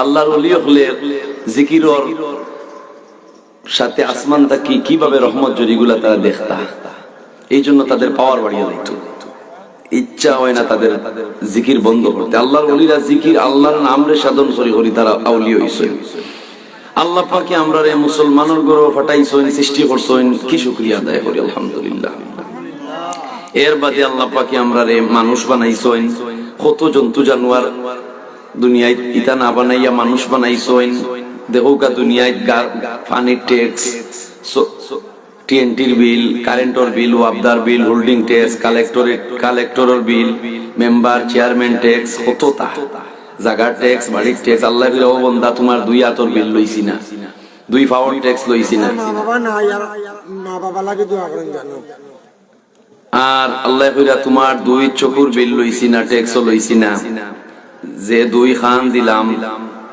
আল্লাহর জিকিরর সাথে আসমানটা কি কীভাবে রহমত জরিগুলা তারা দেখতা? এই জন্য তাদের পাওয়ার বাড়িয়ে দিত। ইচ্ছা হয় না তাদের জিকির বন্ধ করতে। আল্লাহর অলিরা জিকির আল্লাহর নামরে সাধন করি করি তারা আউলি হইছে। আল্লাহ পাকে আমরা রে মুসলমানের গরো ফাটাইছেন, সৃষ্টি করছেন, কি শুকরিয়া আদায় করি, আলহামদুলিল্লাহ। এর বাদে আল্লাহ পাকে আমরা রে মানুষ বানাইছেন, কত জন্তু জানোয়ার দুনিয়ায় ইটা না বানাইয়া মানুষ বানাইছেন দেহকা দুনিয়ায় ফানির ট্যাক্স টিএনটির বিল কারেন্টর বিল ওয়াবদার বিল হোল্ডিং ট্যাক্স কালেক্টরের কালেক্টরের বিল মেম্বার চেয়ারম্যান ট্যাক্স কত তা জাগার ট্যাক্স বাড়ির ট্যাক্স আল্লাহ ও বন্দা তোমার দুই হাতর বিল লইছি না। দুই পাওয়ার ট্যাক্স লইছি না। আর আল্লাহ কইরা তোমার দুই চকুর বিল লইছি না ট্যাক্সও লইছি না। যে দুই খান দিলাম,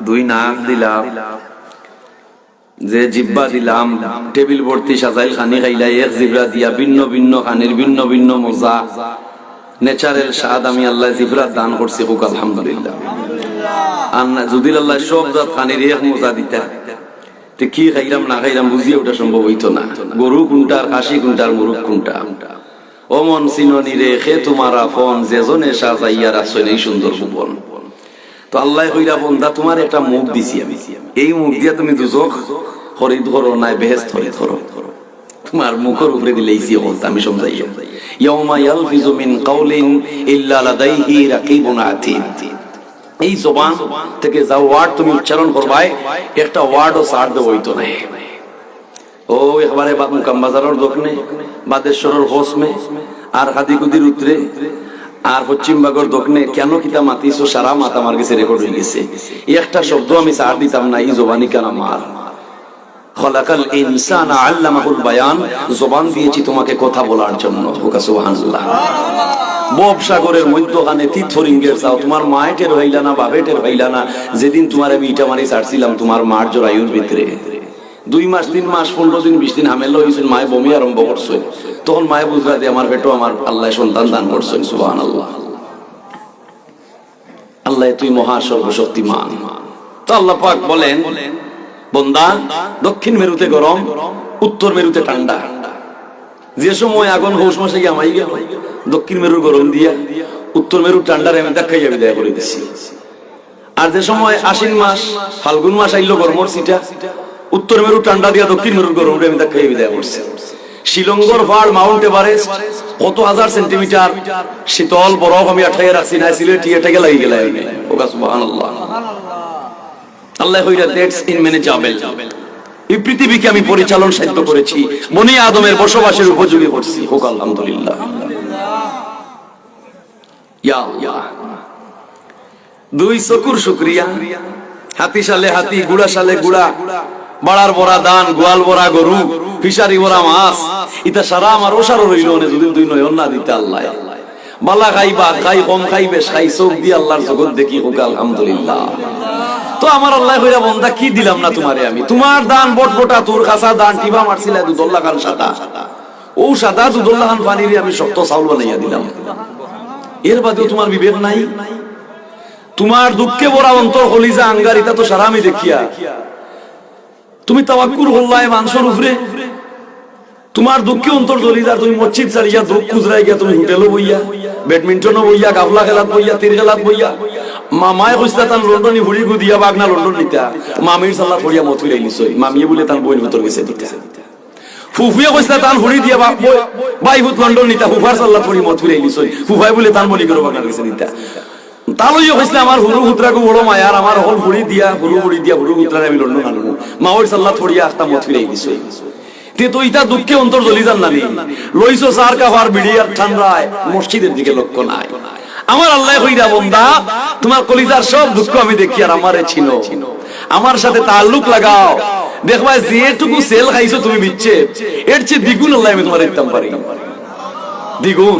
দুই নাক দিলাম, যে জিব্বা দিলাম, টেবিল ভর্তি সাজাইল খানি খাইলা, এক জিব্রা দিয়া ভিন্ন ভিন্ন খানির ভিন্ন ভিন্ন মজা। নেচারেল স্বাদ আমি আল্লাহ জিব্রা দান করছি, হোক আলহামদুলিল্লাহ। যদি আল্লাহ সব জাত খানির এক মজা দিতা কি খাইলাম, না খাইলাম, বুঝিয়ে ওটা সম্ভব হইতো না। গরু কোনটা আর খাসি কোনটা আর মুরুখ কোনটা? ও মন সিননি রে খে তোমার যেজনে সাজাইয়া রাখছেন সুন্দর ভুবন তো আল্লাহ কইরা, বন্দা, তোমার একটা মুখ দিছি আমি। এই মুখ দিয়া তুমি দুজক খরিদ করো, নাই বেহেস্ত খরিদ করো। তোমার মুখের উপরে বলতে আমি সমঝাই ইয়াউমা ইয়ালফিজু মিন কাউলিন ইল্লা লাদাইহি রাকিবুন এই জবান থেকে যা ওয়ার্ড তুমি উচ্চারণ করবাই, একটা ওয়ার্ডও হইতো নাই ও বাজারের দোকানে, বাদেশ্বরের হোসমে, আর হাদিকুদির উত্তরে আর পশ্চিমবাগর দোকানে কেন কিতা মাতিছো সারা মাত আমার কাছে রেকর্ড হয়ে গেছে। একটা শব্দ আমি ছাড় দিতাম না, এই জবানি কেন আমার? খলাকাল ইনসান আল্লামাহুল বায়ান, জবান দিয়েছি তোমাকে কথা বলার জন্য। হুকা, সুবহানাল্লাহ। বব মধ্যখানে চাও, তোমার মায়েটের হইলা না বাবেটের হইলা না, যেদিন তোমার আমি ইটা মারি ছাড়ছিলাম, তোমার মার জোরায়ুর ভিতরে দুই মাস, তিন মাস, পনেরো দিন, বিশ দিন হামেলা হয়েছিল মায়ে বমি আরম্ভ করছে। তখন মায়ে বুঝলা দিয়ে আমার পেটো আমার আল্লাহ সন্তান দান করছেন সুবাহ আল্লাহ আল্লাহ তুই মহা সর্বশক্তিমান। তো আল্লাহ পাক বলেন, বন্দা, দক্ষিণ মেরুতে গরম, উত্তর মেরুতে ঠান্ডা। যে সময় আগুন পৌষ মাসে গিয়ে আমাই গেল, দক্ষিণ মেরুর গরম দিয়া, উত্তর মেরুর ঠান্ডার আমি দেখাই আমি দেয়া করে দিচ্ছি আর যে সময় আশ্বিন মাস, ফাল্গুন মাস আইলো গরমর সিটা উত্তর মেরু ঠান্ডা দিয়া দক্ষিণ মেরুর গরম আমি দেখাই আমি দেয়া করছি। পাহাড় মাউন্ট এভারেস্ট, কত হাজার সেন্টিমিটার শীতল বরফ আমি আঠাইয়া রাখছি না সিলেট এটাকে লাগি গেলে সুবহানাল্লাহ। আল্লাহ ইন এই পৃথিবীকে আমি পরিচালন সাধ্য করেছি, বনি আদমের বসবাসের উপযোগী করছি। হোক আলহামদুলিল্লাহ। ইয়া। দুই চকুর শুক্রিয়া। হাতি সালে হাতি, গুড়া সালে গুড়া। বাড়ার বড়া দান, গোয়াল বড়া গরু, ফিশারি বড়া মাছ, ইতা সারা আমার ওসারও রইল না যদি দুই নয়ন না দিতে আল্লাহ। বালা খাই বা খাই কম খাই বেশ, খাই চোখ দিয়ে আল্লাহর জগৎ দেখি হোক, আলহামদুলিল্লাহ। তো আমার আল্লাহ হইরা বন্দা, কি দিলাম না তোমারে আমি? তোমার দান বটবটা তোর খাসা দান টিবা মারছিল দুদল্লা খান সাদা। ও সাদা দুদল্লা খান পানিরে আমি শক্ত চাউল বানাইয়া দিলাম। এর বাদেও তোমার বিবেক নাই? তোমার দুঃখে ভরা অন্তর হলিজা আঙ্গারিতা তো সারা আমি দেখিয়া। তুমি তাওয়াক্কুর হল্লায় মাংসর উপরে। তোমার দুঃখে অন্তর জ্বলিজা তুমি মসজিদ ছাড়িয়া দুঃখ খুচরাই গিয়া তুমি হোটেলও বইয়া, ব্যাডমিন্টনও বইয়া, গাফলা খেলাত বইয়া, তীর খেলাত বইয়া। মামায় তান লন্ডনি হুড়ি গু দিয়া বাগনা লন্ডন নিতা। মামির ফড়িয়া মত নিছই মামিয়ে বলে তার বইন ভিতর গেছে দিতা ফুফুয়ে তান হুড়ি দিয়া বা- বই- বাইহুত লন্ডন নিতা। ফুফার সাল্লাহ ফড়ি মত ফিরাই নিছই ফুফাই বলে তার মনি করে বাগনা গেছে দিতা আমি তোমার কলিজার সব দুঃখ আমি দেখি আর আমারে ছিল আমার সাথে তাল্লুক লাগাও। দেখবা যেটুকু সেল খাইছো তুমি বিচ্ছে এর চেয়ে দ্বিগুণ আল্লাহ আমি তোমার দিতাম পারি। দ্বিগুণ।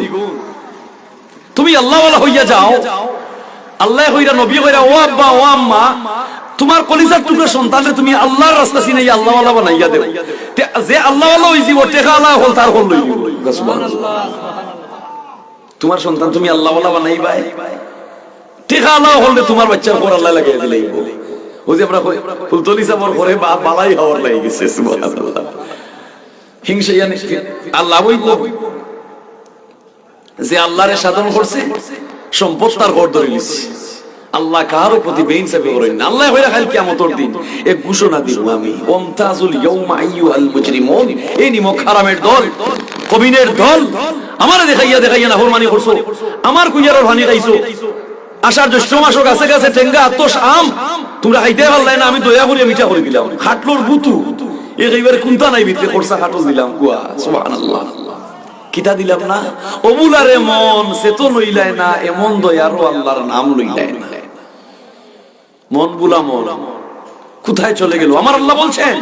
তুমি আল্লাহ হইয়া যাও আল্লাহ হইরা, নবী হইরা, ও আব্বা, ও আম্মা, তোমার কলিজার টুকরো তুমি আল্লাহর রাস্তা চিনে আল্লাহ ওয়ালা বানাইয়া যে আল্লাহ ও টেকা আল্লাহ হল তার হল তোমার সন্তান তুমি আল্লাহ ওয়ালা বানাইবাই। টেকা আল্লাহ হলে তোমার বাচ্চার উপর আল্লাহ ওই যে আমরা ফুলতলি সাবর করে বা বালাই হওয়ার লাগে গেছে হিংসা জানি আল্লাহ যে আল্লাহরে সাধন করছে সম্পদ তার ঘর ধরে নিচ্ছে আল্লাহ কারও প্রতি আল্লাহ দিন। এক ঘোষণা দিব আমি। এই দল, কবিনের দল, আমারে দেখাইয়া দেখাইয়া না করছ। আমার হানি খাইছো। জ্যৈষ্ঠ টেঙ্গা আম। তোমরা খাইতে পারলাই না, আমি দয়া করিয়া মিঠা করে দিলাম। খাটলোর বুতু। এইবারে কুন্তা নাই ভিতরে খরচা খাটল দিলাম। কুয়া, সুবহানাল্লাহ। কিতা দিলাম না? অমুলারে মন সে তো লইলাই না এমন দয়ারও আল্লাহর নাম লইলাই না। মন বুলা মন। কোথায় চলে গেল? আমার আল্লাহ বলছেন,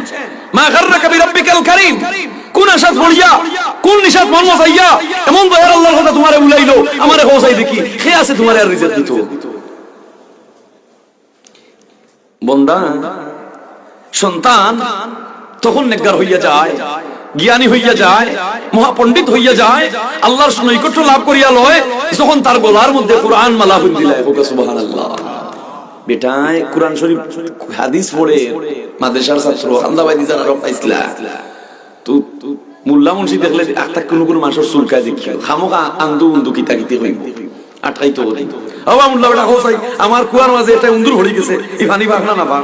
মা গাররাকা বিরাব্বিকাল কারীম। কোন আশাত পড়িয়া, কোন নিশাত মন মসাইয়া এমন দয়ার আল্লাহর কথা তোমারে উলাইলো। আমারে হোসাই দেখি, কে আছে তোমারে আর রিজেক্ট দিত? বন্দা, সন্তান তখন নেকগার হইয়া যায়। জ্ঞানী হইয়া যায়, মহাপণ্ডিত হইয়া যায়, আল্লাহর নৈকট্য লাভ করিয়া লয়, যখন তার গলার মধ্যে কোরআন মালা হুন্দিলায় হোক সুবহানাল্লাহ। বেটায়, কোরআন শরীফ হাদিস পড়ে, মাদ্রাসার ছাত্র, হামদাবাদি যারা রক পাইছিলা, তু মোল্লা মুন্সি দেখলে একটা কোনো কোনো মানুষের চুলকায় দেখি খামোকা আন্দু উন্দু কিতা কিতি হইব। আটকাই তো বলি আবা মোল্লা বেটা হোসাই আমার কুয়ার মাঝে একটা উন্দুর হড়ি গেছে পানি পাক না পাক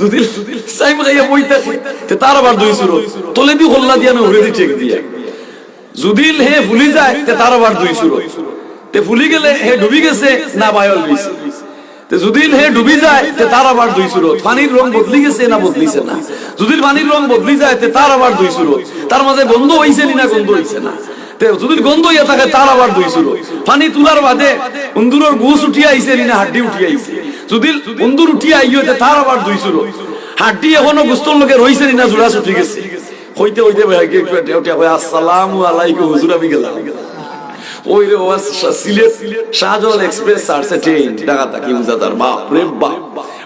যদি জাইম খাইয়া বইতাছে তে তার আবার দুই সুর তলে দি হল্লা দিয়া উড়ে দি চেক দিয়া। হে ভুলি যায়, তে তার আবার দুই সুর তে ভুলি গেলে হে ডুবি গেছে, না বায়ল তে হে ডুবি যায়, তে তার আবার দুই সুরত। পানির রং বদলি গেছে না বদলিছে না? যদি পানির রং বদলি যায়, তে তার আবার দুই সুরত। তার মাঝে গন্ধ হইছে নি গন্ধ হইছে না? যদি গন্ধ হইয়া থাকে, তার আবার দুই সুরত। পানি তুলার বাদে, উন্দুরের গুস উঠিয়া আইছে না, হাড্ডি উঠিয়া আইছে। যদি উন্দুর উঠিয়া আইও তে তার আবার দুই সুরত হাড্ডি এখনও গুস্তর লোকে রইছে না জোড়া ছুটি গেছে হইতে হইতে আসসালামু আলাইকুম হুজুর আমি গেলাম ওই রে ওয়াস সিলেট শাহজালাল এক্সপ্রেস সারছে ট্রেন ঢাকা থাকি বুঝাতার বাপ রে বাপ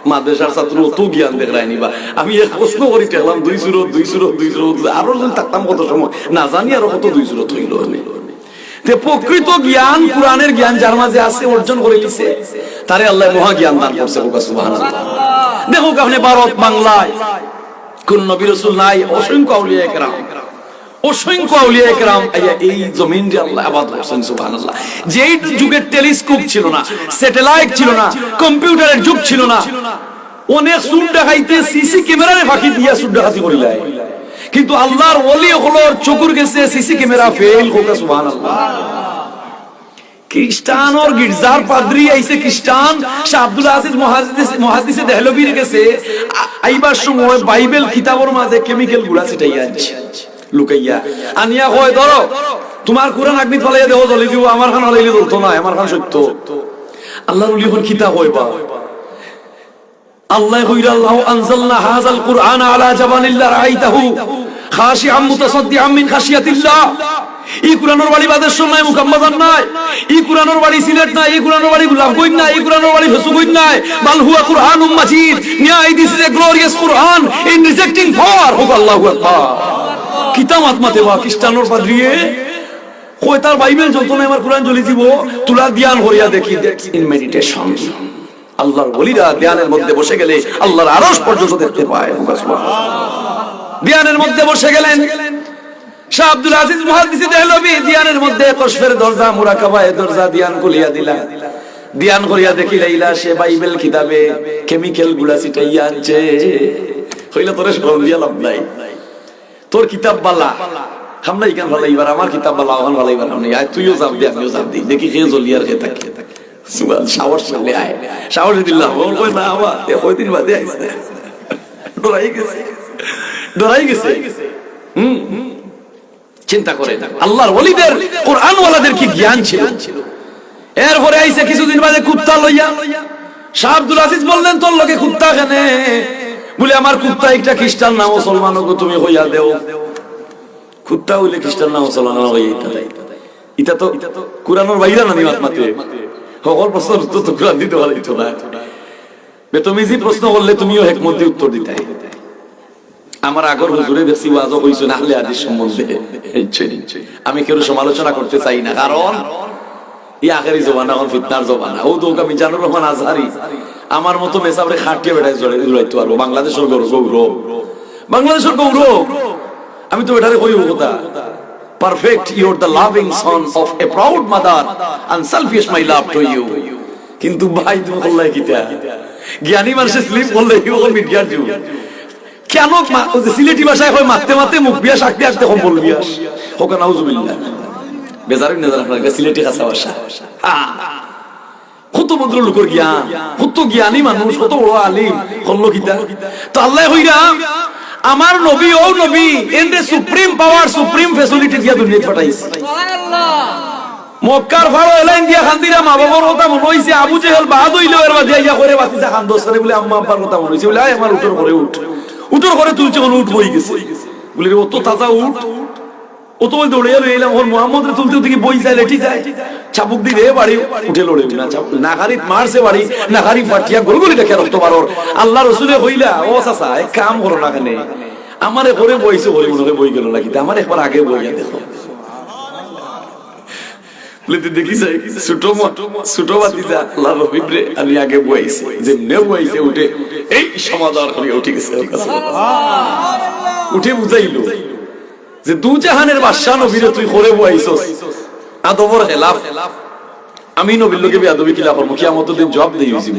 মাদ্রাসার ছাত্র অত জ্ঞান দেখায়নি বা আমি এক প্রশ্ন করি দেখলাম দুই সুরত দুই সুরত দুই সুরত আরও যদি থাকতাম কত সময় না জানি আরও কত দুই সুরত হইল তে প্রকৃত জ্ঞান কোরআনের জ্ঞান যার মাঝে আছে, অর্জন করে লিছে তারে আল্লাহ মহা জ্ঞান দান করছে বোকা সুবহানাল্লাহ। দেখো আপনি ভারত বাংলায়, কোন নবী রাসূল নাই, অসংখ্য আউলিয়া একরাম। অসংখ্য আউলিয়া আইয়া এই জমিন যে আল্লাহ আবাদ করছেন সুবহানাল্লাহ। যেই যুগের টেলিস্কোপ ছিল না, স্যাটেলাইট ছিল না, কম্পিউটারের যুগ ছিল না, অনেক সুর দেখাইতে সিসি ক্যামেরারে ফাঁকি দিয়া সুর দেখাতি করিলাই কিন্তু আল্লাহর ওলি হলোর চকুর গেছে, সিসি ক্যামেরা ফেল হোক, সুবহানাল্লাহ। খ্রিস্টান ওর গির্জার পাদ্রি আইছে, খ্রিস্টান। শাহ আব্দুল আজিজ মুহাদ্দিস মুহাদ্দিসে দেহলবীর গেছে। আইবার সময় বাইবেল কিতাবের মাঝে কেমিক্যালগুলা ছিটাইয়া আনছে। লুকাইয়া। আনিয়া কয়, ধরো, তোমার কোরআন আগ্নি ফলাইয়া দেহ জ্বলি দিব, আমার খান হলাইলে জ্বলতো না, আমার খান সত্য। আল্লাহর উলি এখন কিতাব হইবা আল্লাহ খ্রিস্টানোর বাইবেল আমার জ্বলি দিব তুলা ধ্যান করিয়া দেখি মেডিটেশন আল্লাহর বলিরা ধ্যানের মধ্যে বসে গেলে আল্লাহর আরশ পর্যন্ত দেখতে পায়। ধ্যানের মধ্যে বসে গেলেন। তোরে কিতাব ভালো আমার কিতাব বালা ভালো তুইও যাব দি আমিও যাব। দি দেখি খেয়ে জ্বলি আর খেয়ে থাকি সুবান শাওয়ার চলে আয়। শাওয়ার দিলাম ও না আবার কয়দিন বাদে আইছে। ডরাই গেছে। ডরাই গেছে। হুম? চিন্তা করে আল্লাহর ওলিদের কোরআন কি জ্ঞান ছিল? এরপরে আইছে কিছুদিন বাদে কুত্তা লইয়া। শাহ আব্দুল বললেন, তোর লোকে কুত্তা কেনে? বলে, আমার কুত্তা একটা খ্রিস্টান না, মুসলমান তুমি হইয়া দেও। কুত্তা হইলে খ্রিস্টান না, মুসলমান হইয়া ইতা তো কোরআনের বাইরা না, নিমাত মাতে। সকল প্রশ্ন উত্তর তো কোরআন দিতে পারি তো না। বেতমিজি প্রশ্ন করলে তুমিও একমত দিয়ে উত্তর দিতে। আমার আগর হুজুরে বেশি ওয়াজ হইছে না হলে আদি সম্বন্ধে। আমি কেউ সমালোচনা করতে চাই না, কারণ এই আখেরি জবানা এখন ফিতনার জবানা। ও তো আমি জানুর রহমান আজহারি। আমার মতো মেসাবরে খাটিয়ে বেড়াই জড়ে জড়াইতে পারব। বাংলাদেশের গৌরব বাংলাদেশের গৌরব। আমি তো এটারে কইব কথা? Perfect your the loving son of a proud mother unselfish my love to you কিন্তু ভাই, তুমি বললে কিটা জ্ঞানী মানুষের স্লিপ বললে ও মিডিয়ার যুগ? কেন সিলেটি ভাষায় হয়, মারতে মারতে মুখ বিয়া শাকতে আসতে কম বল বিয়াস হোক নাউজুবিল্লাহ। বেজারি নেজার আপনার সিলেটি কাঁচা ভাষা। কত ভদ্র লোকের জ্ঞান, কত জ্ঞানী মানুষ, কত বড় আলিম করল কিতা তো আল্লাহ হইরা আমার নবী ও নবী এন্ডে সুপ্রিম পাওয়ার সুপ্রিম ফ্যাসিলিটি দিয়া দুনিয়া পাঠাইছে। মক্কার ফাড়ো এলাইন দিয়া খান্দিরা মা বাবার কথা মনে হইছে আবু জেহেল বাদ হইল এর বাদ দিয়া করে বাতিসা খান দোষ করে বলে আম্মা আব্বার কথা মনে হইছে। বলে আমার উঠোর করে উঠ। উঠোর করে তুলছে কোন উঠ বই গেছে। বলে ও তো তাজা উঠ। ও তো দৌড়ে এলো এলাম ওর মোহাম্মদ রে তুলতে বই যায় লেটি যায়? চাবুক দিয়ে বাড়ি উঠে লড়ে না নাগারি মারছে বাড়ি নাগারি ফাটিয়া আল্লাহ রসুলে হইলা ও চাচা কাম করো না কেন। আমারে করে বইছে বলে মনে বই গেল নাকি আমার একবার আগে বইয়া দেখো। উঠে বুঝাইলো। যে দু জাহানের বাদশাহ নবীরে তুই করে বইছস আদবর খেলাফ। আমি নবীর লোকে বেয়াদবি কিলা করব কিয়ামত দিন জবাব হইছি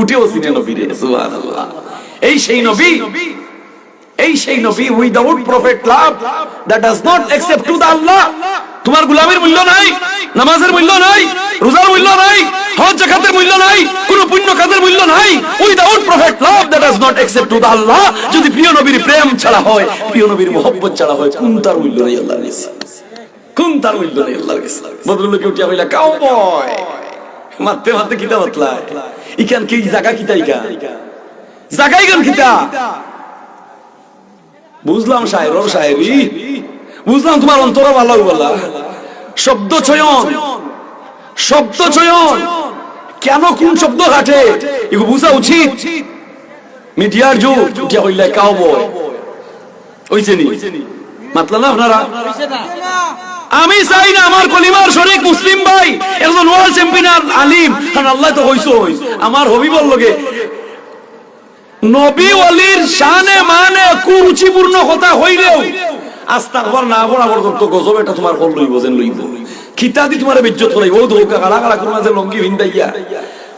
উঠেও সিনে নবীরে, সুবহানাল্লাহ। এই সেই নবী এই সেই নবী without prophet love that does not accept to the Allah তোমার গোলামের মূল্য নাই, নামাজের মূল্য নাই, রোজার মূল্য নাই, হজ জাকাতের মূল্য নাই, কোন পুণ্য কাজের মূল্য নাই। Without prophet love that does not accept to the Allah যদি প্রিয় নবীর প্রেম ছাড়া হয়, প্রিয় নবীর মোহব্বত ছাড়া হয়, কোন তার মূল্য নাই আল্লাহর কাছে? কোন তার মূল্য নেই আল্লাহর কাছে? ভদ্রলোকে উঠিয়া হইলা কাউ বয় মারতে মারতে কিতা বাতলা ইখান কি জায়গা কিতা ইখান? জায়গাই গান কিতা? বুঝলাম শায়ের শায়েরি বুঝলাম তোমার অন্তর ভালো বলা শব্দ চয়ন শব্দ চয়ন কেন কোন শব্দ ঘাটে? এগুলো বুঝা উচিত। মিডিয়ার যুগ হইলে নি? না আপনারা? আমি চাই না আমার কলিমার শরীক মুসলিম ভাই, একজন ওয়ার্ল্ড চ্যাম্পিয়ন আলিম। আল্লাহ তো হইছো আমার হবিবর লগে নবী ওয়ালির শানে মানে কুরুচিপূর্ণ কথা হইলেও, আস্তাগফার না পড়া পর্যন্ত গজব এটা তোমার কল লইব যেন লইব। খিতা দি তোমার বেজ্জত করাইব ও ধোকা কালা কালা করে মাঝে লঙ্গি ভিন্দাইয়া।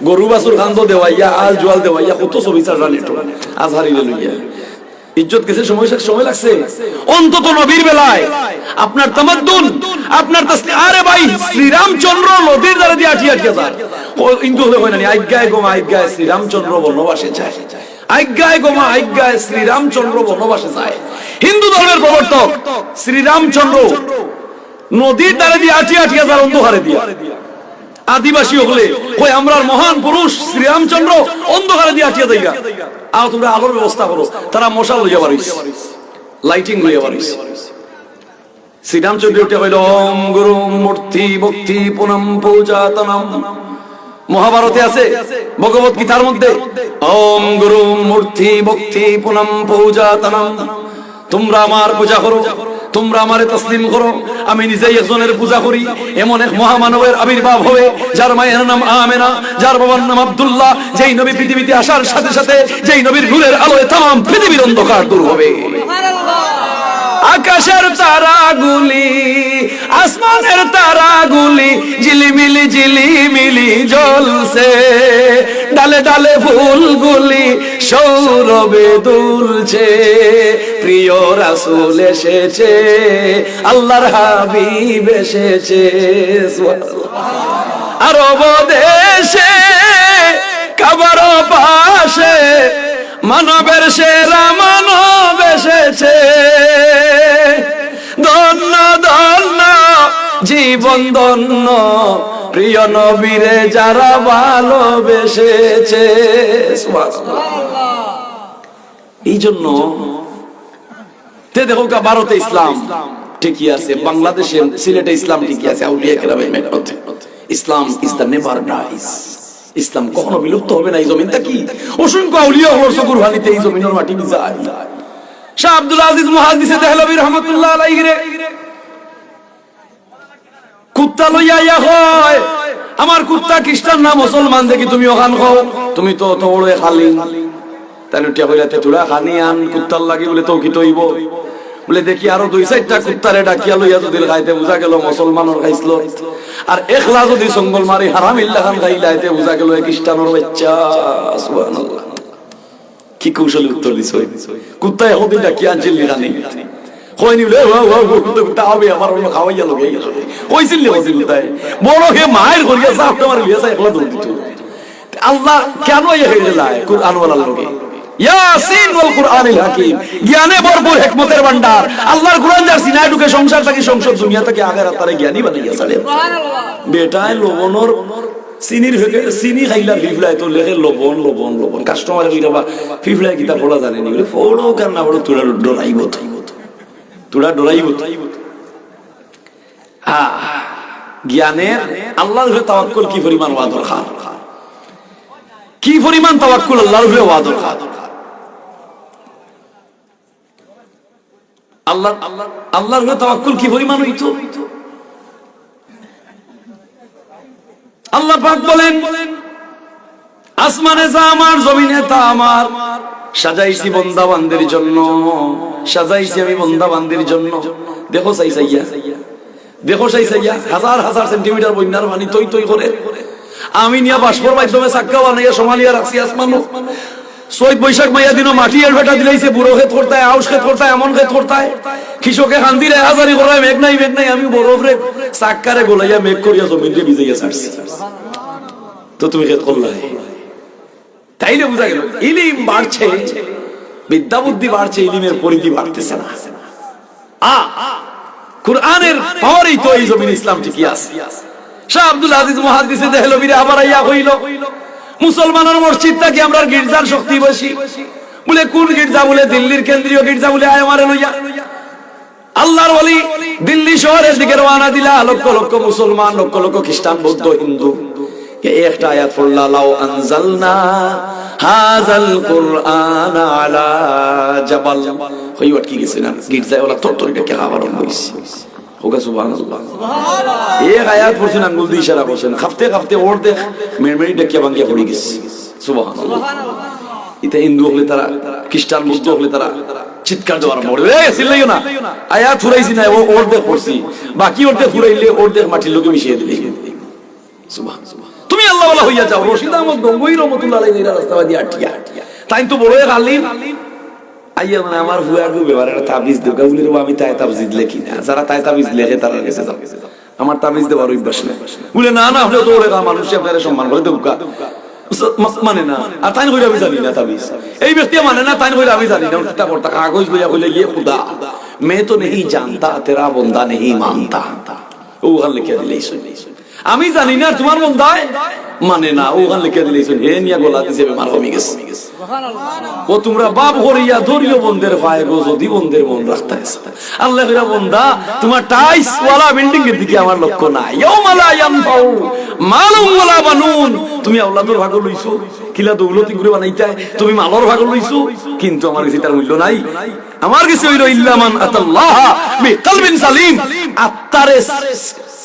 গরু, বাছুর খান্দ দেওয়াইয়া, আল, জোয়াল দেওয়াইয়া কত ছবি চাষা নেটো আজহারিলে লইয়া। ইজ্জত গেছে, সময় সময় লাগছে। অন্তত নবীর বেলায় আপনার তামাদ্দুন, আপনার তাসলি আরে ভাই, শ্রীরামচন্দ্র নদীর দ্বারা দিয়ে আটিয়া আটিয়া যায় ও হিন্দু হলে হয় না আজ্ঞায় গোমা আজ্ঞায় শ্রীরামচন্দ্র বনবাসে যায়। আজ্ঞায় গোমা আজ্ঞায় শ্রীরামচন্দ্র বনবাসে যায়। হিন্দু ধর্মের প্রবর্তক শ্রীরামচন্দ্র, নদীর দ্বারা দিয়ে দিয়া। আদিবাসী হলে কই আমরা মহান পুরুষ শ্রীরামচন্দ্র, অন্ধকারে দিয়ে আটিয়া যাইগা। আর তোমরা আলোর ব্যবস্থা করো, তারা মশাল লইয়া পারিস লাইটিং লইয়া পারিস শ্রীরামচন্দ্র উঠে হইল ওম গুরু মূর্তি ভক্তি পুনম পূজাতনম। মহাভারতে আছে ভগবত গীতার মধ্যে। ওম গুরু মূর্তি ভক্তি পুনম পূজাতনম তোমরা আমার পূজা করো তোমরা আমারে তসলিম করো। আমি নিজেই একজনের পূজা করি। এমন এক মহামানবের আবির্ভাব হবে যার মায়ের নাম আমেনা যার বাবার নাম আব্দুল্লাহ। যেই নবী পৃথিবীতে আসার সাথে সাথে যেই নবীর নূরের আলোয় তাম পৃথিবীর অন্ধকার দূর হবে। আকাশের তারাগুলি আসমানের তারাগুলি ঝিলিমিলি ঝিলিমিলি জ্বলছে। ডালে ডালে ফুলগুলি সৌরভে দুলছে। প্রিয় রাসূল এসেছে, আল্লাহর হাবিব এসেছে। আরব দেশে, কাবার পাশে মানবের সেরা জীবন ধন্য প্রিয় নবীরে যারা ভালোবেসেছে। এই জন্য ভারতে ইসলাম ঠিকই আছে, বাংলাদেশে সিলেটে ইসলাম ঠিকই আছে Islam is the never dies ইসলাম কখনো বিলুপ্ত হবে না, এই জমিনটা কি? অসংখ্য আউলিয়া হওয়ার চকুর ভানিতে এই জমিনের মাটি যায়। শাহ আব্দুল আজিজ মুহাদ্দিসে দেহলভী রহমাতুল্লাহ আলাইহি রে। কুত্তা লইয়া ইয়া হয় আমার কুত্তা খ্রিস্টান না মুসলমান দেখি তুমি ওখান খাও তুমি তো তো বড় খালি। তাহলে উঠিয়া কইলা, তে তোরা খানি আন, কুত্তার লাগি বলে তো কি তৈব বলে, দেখি আরও দুই চারটা কুত্তারে ডাকিয়া লইয়া যদি খাইতে বুঝা গেল মুসলমানের খাইছিল। আর একলা যদি সঙ্গল মারি হারাম ইল্লা খান খাইলাইতে বুঝা গেল খ্রিস্টানের বাচ্চা। সুবহানাল্লাহ। কি কৌশলী উত্তর দিছ? কুত্তা এখন ডাকিয়া আনছিল জানি কইনি বলে বড় সংসদ জ্ঞানী বেটায় লবণর চিনির চিনি খাইলা ফিফলাই তো লেখে লবণ লবণ লবণ। কাস্টমার কইরা কিতা পড়া জানে নি। বলে পড়ো কেন না পড়ো তোরা ডরাইব তোরা ডরাইব হ্যাঁ জ্ঞানের আল্লাহর তাওয়াক্কুল কি পরিমাণ হওয়া দরকার? কি পরিমাণ তাওয়াক্কুল আল্লাহর উপরে দরকার? আল্লাহ, আল্লাহর উপরে তাওয়াক্কুল কি পরিমাণ হইতো? আল্লাহ পাক বলেন, আসমানে যা আমার, জমিনে তা আমার। সাজাইছি বন্দাবানদের জন্য, সাজাইছি আমি বন্দাবানদের জন্য। দেখো চাই চাইয়া দেখো চাই চাইয়া হাজার হাজার সেন্টিমিটার বন্যার পানি তৈ তৈ করে। আমি নিয়া বাষ্পর মাধ্যমে চাক্কা বানাইয়া সমালিয়া রাখছি আসমানো। চৈত বৈশাখ মাইয়া দিন মাটি এর দিলাইছে, বুড়ো খেত করতায় আউশ খেত করতায় এমন ক্ষেত করতায় কৃষকে খান্দিরে হাজারি করায়, মেঘ নাই মেঘ নাই, আমি বরফ রে চাক্কারে গোলাইয়া মেঘ করিয়া জমিন দিয়ে ভিজাইয়া ছাড়ছি। তো তুমি খেত করলা তাইলে বোঝা গেল, ইলিম বাড়ছে বিদ্যা বুদ্ধি বাড়ছে, ইলিমের পরিধি বাড়তেছে না। কুরআনের পাওয়ারই তো এই জমিন ইসলাম ঠিকই আছে। শাহ আব্দুল আজিজ আবার আইয়া হইল। মুসলমানের মসজিদটা কি আমরা গির্জার শক্তি বেশি বলে, কোন গির্জা? বলে, দিল্লির কেন্দ্রীয় গির্জা বলে, আয় আমারে লইয়া। আল্লাহর দিল্লি শহরের দিকে রওনা দিলা, লক্ষ লক্ষ মুসলমান, লক্ষ লক্ষ খ্রিস্টান, বৌদ্ধ, হিন্দু। একটা আয়াত পড়লা লাউ আনজালনা হাযাল না গির্জায় ওলা তরতরিটা কে খাবার হইছে। হোগা, সুবহানাল্লাহ। এক আয়াত পড়ছেন, আঙ্গুল দিয়ে সুবহানাল্লাহ। এটা তারা, খ্রিস্টান বৌদ্ধ হলে তারা চিৎকার দেওয়ার মরে এ চিল্লাইও না। আয়াত ওর দেখ পড়ছি। বাকি ওর দেখ ফুরাইলে, ওর দেখ মাটির লোকে মিশিয়ে দিলি। সুবহানাল্লাহ। তুমি আল্লাহ হইয়া যাও। রশিদ আহমদ গঙ্গুই রহমতুল্লাহ আটিয়া। তাই তো বড় আইয়া মানে আমার ভুয়া তাবিজ দেব গাউলির আমি তাই তাবিজ লেখি না? যারা তাই তাবিজ লেখে তারা কাছে যাও। আমার তাবিজ দেবার অভ্যাস বলে, না না হলে তো মানুষ সম্মান করে দেবকা মানে না। আর তাই কইলে আমি জানি না তাবিজ। এই ব্যক্তি মানে না, তাই কইলে আমি জানি না। পড়তা কাগজ লইয়া কইলে ইয়ে খুদা। মে তো নেই জানতা, তেরা বন্দা নেই মানতা। ও হাল লিখে দিলেই আমি জানি না তোমার বন্দায় মানে না, ও গান লিখে দিলেই শুনি। হে নিয়া গলা দিছে, বেমার কমে গেছে। ও তোমরা বাপ ধরিও বন্ধের গো, যদি বন্ধের মন রাখতে আল্লাহ বন্ধা তোমার টাইস ওয়ালা বিল্ডিং এর দিকে আমার লক্ষ্য ইয়ানফাউ মালুম ওয়ালা বানুন। তুমি আওলাদর ভাগ লইছো, কিলা দৌলতি করে বানাইতে, তুমি মালর ভাগ লইছো, কিন্তু আমার কাছে তার মূল্য নাই। আমার কাছে হইল ইল্লামান আতাল্লাহ বিকলবিন সালিম। আত্মারে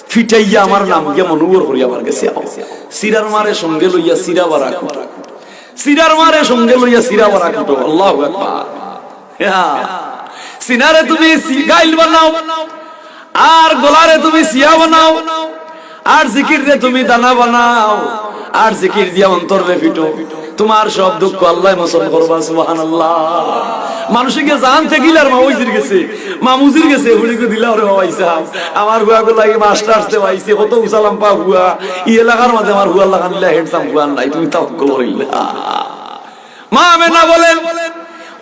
ফিটাইয়া আমার নাম গিয়া মনোবর করি আমার আও সিরার মারে সঙ্গে লইয়া সিরা বারা কুটো। সিরার মারে সঙ্গে লইয়া সিরা বারা কুটো। আল্লাহু। সিনারে তুমি গাইল বানাও। আর গলারে তুমি সিয়া বানাও। আর জিকির দিয়ে তুমি দানা বানাও। আর জিকির দিয়া অন্তর ফিটো। তোমার সব দুঃখ আল্লাহ মোচন করবা, সুবহানাল্লাহ। মানুষকে জানতে গিলার মামুজির গেছে। মামুজির গেছে হুড়িকে দিলা ওরে হওয়াইছা আমার হুয়া গো লাগি মাস্টার আসতে পাইছে, কত উসালাম পা হুয়া ই এলাকার মধ্যে আমার হুয়া লাগান দিলা হেডসাম হুয়া নাই, তুমি তাওয়াক্কুল করিলা। মা আমেনা বলেন,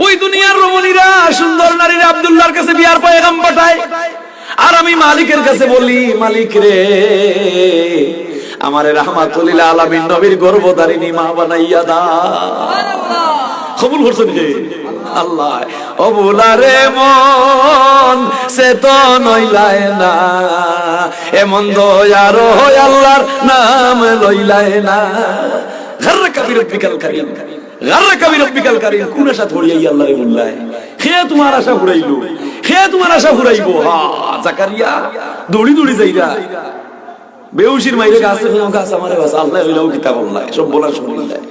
ওই দুনিয়ার রমণীরা, সুন্দর নারীরা আব্দুল্লাহর কাছে বিয়ার পয়গাম পাঠায়। আর আমি মালিকের কাছে বলি, মালিক রে আমার রাহমাতুলিল আলামিন নবীর গর্ভধারিণী মা বানাইয়া দা কবুল করছেন কে? আল্লাহ। অবুলারে মন সে তো নইলায় না। এমন দয়ার হয় আল্লাহর নাম লইলায় না। ঘর কবির বিকাল কারিম। ঘর কবির বিকাল কারিম। কোন আশা থড়িয়াই আল্লাহরে বললাই খে তোমার আশা ফুরাইলো খে তোমার আশা ফুরাইবো হা, জাকারিয়া। দৌড়ি দৌড়ি যাইরা। বেউসির মাইরে গাছে কোনো গাছ আমারে বাস আল্লাহ হইলাও কিতাব আল্লাহ সব বলার শুনিলাই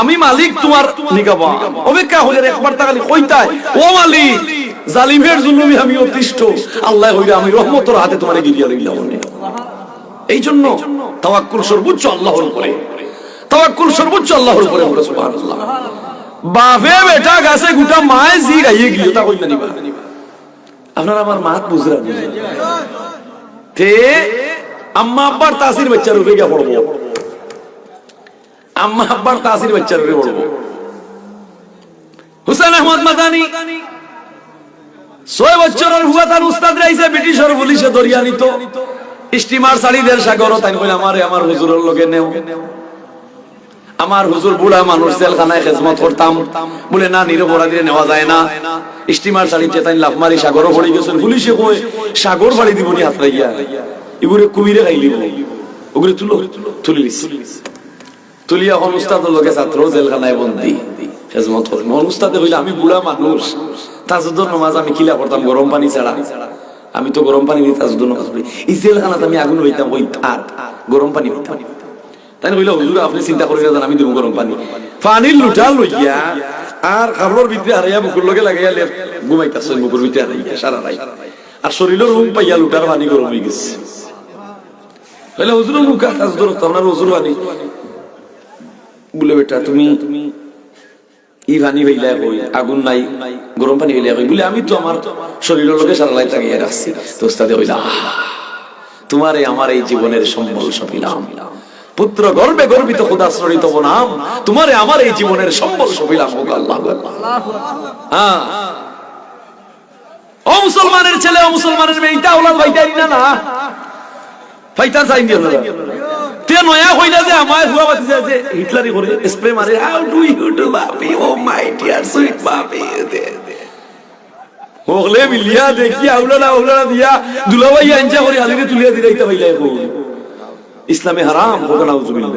আমি মালিক তোমার নিকাবা অপেক্ষা হইলে একবার তাকালি কইতাই ও মালিক জালিমের জুলুমি আমি অতিষ্ঠ। আল্লাহ হইলে আমি রহমতের হাতে তোমারে গিরিয়া লইলাম এই জন্য তাওয়াক্কুল সর্বোচ্চ আল্লাহর উপরে। তাওয়াক্কুল সর্বোচ্চ আল্লাহর উপরে আমরা সুবহানাল্লাহ। বাপে বেটা গাছে গুটা মায়ে জি গাইয়ে গিয়ে তা কইনা নিবা। আপনারা আমার মাত বুঝলেন তে আম্মা আব্বার তাসির বাচ্চার উপরে গিয়ে পড়ব। আম্মা আব্বার তাসির বাচ্চার উপরে পড়ব। হুসেন আহমদ মাদানি ছয় বছরের হুয়া তার উস্তাদ রাইছে, ব্রিটিশের পুলিশে দরিয়া নিত। স্টিমার সারিদের সাগর তাই কইলে, আমারে আমার হুজুরের লগে নেও। আমার হুজুর বুড়া মানুষ, জেলখানায় খেজমত করতাম। বলে, না নিরপরাধীরে নেওয়া যায় না। স্টিমার চালিতে তাই লাফ মারি সাগরও পড়ে গেছেন পুলিশে কই সাগর বাড়ি দিব নি হাত লাগিয়া এগুলো কুমিরে খাই লিব ওগুলো তুলো তুলি লিস তুলি এখন উস্তাদের লগে ছাত্র জেলখানায় বন্দি। খেজমত করে। মন উস্তাদে হইলে আমি বুড়া মানুষ, তাজুদ্দর নামাজ আমি কিলা করতাম গরম পানি ছাড়া। আমি তো গরম পানি নিয়ে তাজুদ্দর নামাজ পড়ি। এই জেলখানাতে আমি আগুন হইতাম ওই থার গরম পানি হইতাম তাই কইলে, হুজুর, আপনি চিন্তা করি না, আমি দেবো গরম পানি। পানির লুটা লইয়া, আর খাবড়র ভিতরে হারাইয়া বুকুর লগে লাগাইয়া লেপ ঘুমাইতাছে বুকুর ভিতরে হারাইয়া, সারা রাই আর শরীরের রুম পাইয়া লুটার পানি গরম হয়ে গেছে। তাহলে হুজুর মুখা কাজ ধরো তো? আপনার হুজুর পানি বলে বেটা, তুমি ই কই? আগুন নাই, গরম পানি কই? বলে, আমি তো আমার শরীরের লগে তো ওস্তাদে আমার এই জীবনের সম্বল পুত্র গর্বে গর্বিত, খোদা শ্ররিত নাম তোমারে আমার এই জীবনের সম্বল সপিলাম হোক আল্লাহ হ্যাঁ। ও মুসলমানের ছেলে, ও মুসলমানের মেয়েটা ওলাদ না? না ফাইটার চাই দিও না তে নয়া হইলা যে আমায় হুয়া বাতি যে হিটলারি করে স্প্রে মারে। How do you do Bapi? Oh my dear sweet বাপি দে ওগলে মিলিয়া দেখি আউলানা আউলানা দিয়া দুলাভাই আনজা করে আলিরে তুলিয়া দিরাইতা হইলা কো ইসলামে হারাম হোক না উজুবিল্লাহ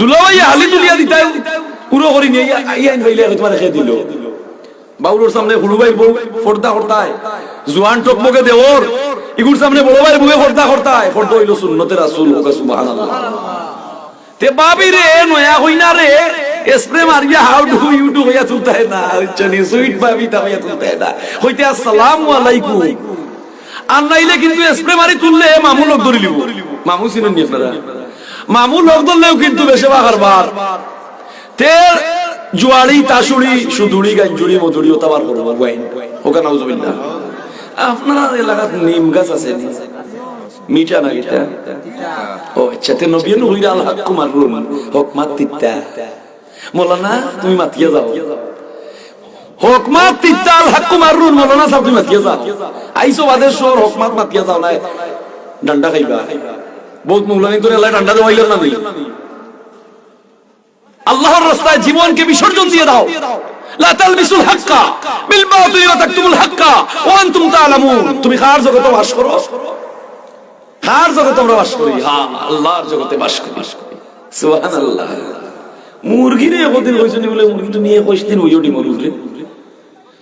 দুলাভাই আলি তুলিয়া দিতা পুরো করি নিয়ে আইয়ান হইলা তোমার খেয়ে দিল। বাউলোর সামনে হুড়ু ভাই বউ ফর্দা হরতায় জুয়ান টকমকে দেওর। ইগুর সামনে বড় ভাই বুকে ফর্দা হরতায়। ফর্দা হইল সুন্নতে রাসূল, ওকে তে বাবি রে, নয়া হইনা রে। স্প্রে মারিয়া হাউ ডু ইউ ডু হইয়া তুলতে না। চনি সুইট বাবি তা হইয়া তুলতে না। হইতে আসসালামু আলাইকুম। আর নাইলে কিন্তু স্প্রে মারি তুললে মামু লোক ধরে লিব। মামু চিনেন নি আপনারা? মামু লোক ধরলেও কিন্তু বেশে বাগার বার তে জুয়াড়ি, তাসুড়ি, সুদুড়ি, গাঞ্জুড়ি, মধুড়ি ওটা বার করব গাইন ওকে নাউজুবিল্লাহ। আপনার এলাকাত নিম গাছ আছে? মিঠা না এটা? ও আচ্ছা তে নবিয়ন হইরা আল হাক্কু মারুন হক মাত তিত্তা মোলানা, তুমি মাতিয়া যাও। হক মাত তিত্তা আল হাক্কু মারুন মোলানা সাহেব, তুমি মাতিয়া যাও। আইসো বাদের শহর, হক, মাত মাতিয়া যাও না ডান্ডা খাইবা। বহুত মৌলানি তোর এলাকায় ডান্ডা দেওয়াইল না দিল আল্লাহর রাস্তায় জীবনকে বিসর্জন দিয়ে দাও। লা তালবিসুল হাক্কা বিল বাতিল ওয়া তাকতুমুল হাক্কা তুমি কার জগতে বাস করো? কার জগতে বাস করি? হ্যাঁ আল্লাহর জগতে বাস করি। সুবহানাল্লাহ। মুরগি রে কইছেন বলে মুরগি কইছ দিন ডিমর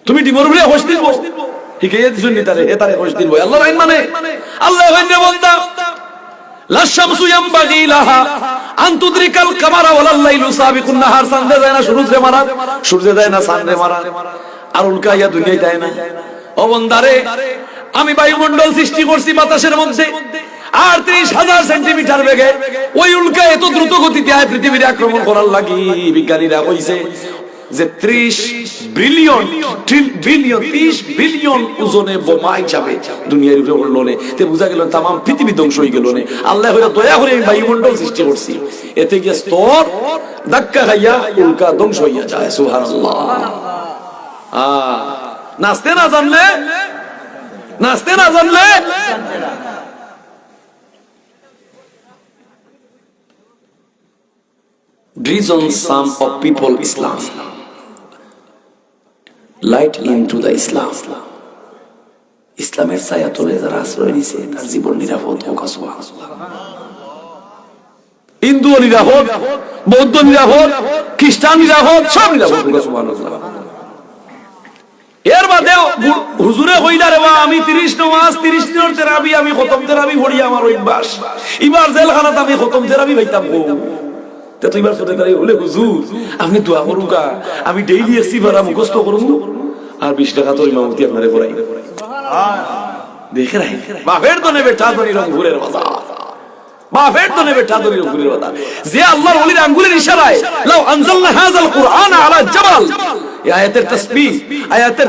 তুমি ডিমর উঠলে কইছ দিন হিকাইয়া দিছুন নি তারে তারে কইছ দিন বই মানে? আল্লাহ আমি বায়ুমণ্ডল সৃষ্টি করছি বাতাসের মধ্যে। আর ত্রিশ হাজার সেন্টিমিটার বেগে ওই উল্কা এত দ্রুত গতিতে আয় পৃথিবীর আক্রমণ করার লাগি। বিজ্ঞানীরা কইছে যে ত্রিশ বিলিয়ন বিলিয়ন, ত্রিশ বিলিয়ন ওজনে বোমাই যাবে দুনিয়ার উপরে পড়ল নে তে বুঝা গেল তাম পৃথিবী ধ্বংস হয়ে গেল নে। আল্লাহ হইল দয়া করে বায়ুমণ্ডল সৃষ্টি করছি। এতে গিয়ে স্তর ধাক্কা খাইয়া উল্কা ধ্বংস হইয়া যায়, সুবহানাল্লাহ। আহ না জানলে? নাচতে না জানলে? Reason some of people Islam. Light into the Islam. ইসলামের ছায়া তলে যারা আশ্রয় নিছে তার জীবন নিরাপদ হোক হিন্দু নিরাপদ, বৌদ্ধ নিরাপদ, খ্রিস্টান নিরাপদ, সব নিরাপদ এর বাদেও হুজুরে কইলা রে আমি 30 নমাজ 30 দিনের তেরাবি, আমি খতম তেরাবি পড়ি আমার অভ্যাস। এবার জেলখানাত আমি খতম তেরাবি পাইতাম গো। তা তুই সোতে তাই বলে হুজুর, আপনি দোয়া করুন কা। আমি ডেইলি এসি ভাড়া মুখস্থ করুন। আর 20 টাকা তো ইমামতি আপনারে করাই। দেখে রাই বাপের তো নেবে চাঁদনি রংপুরের বাজার বাপের তো নেবে চাঁদনি রংপুরের বাজার যে আল্লাহর ওলির আঙ্গুলের ইশারায়, লাউ আনজালনা হাযাল কুরআন আলা জাবাল। এই আয়াতের তাসবিহ, আয়াতের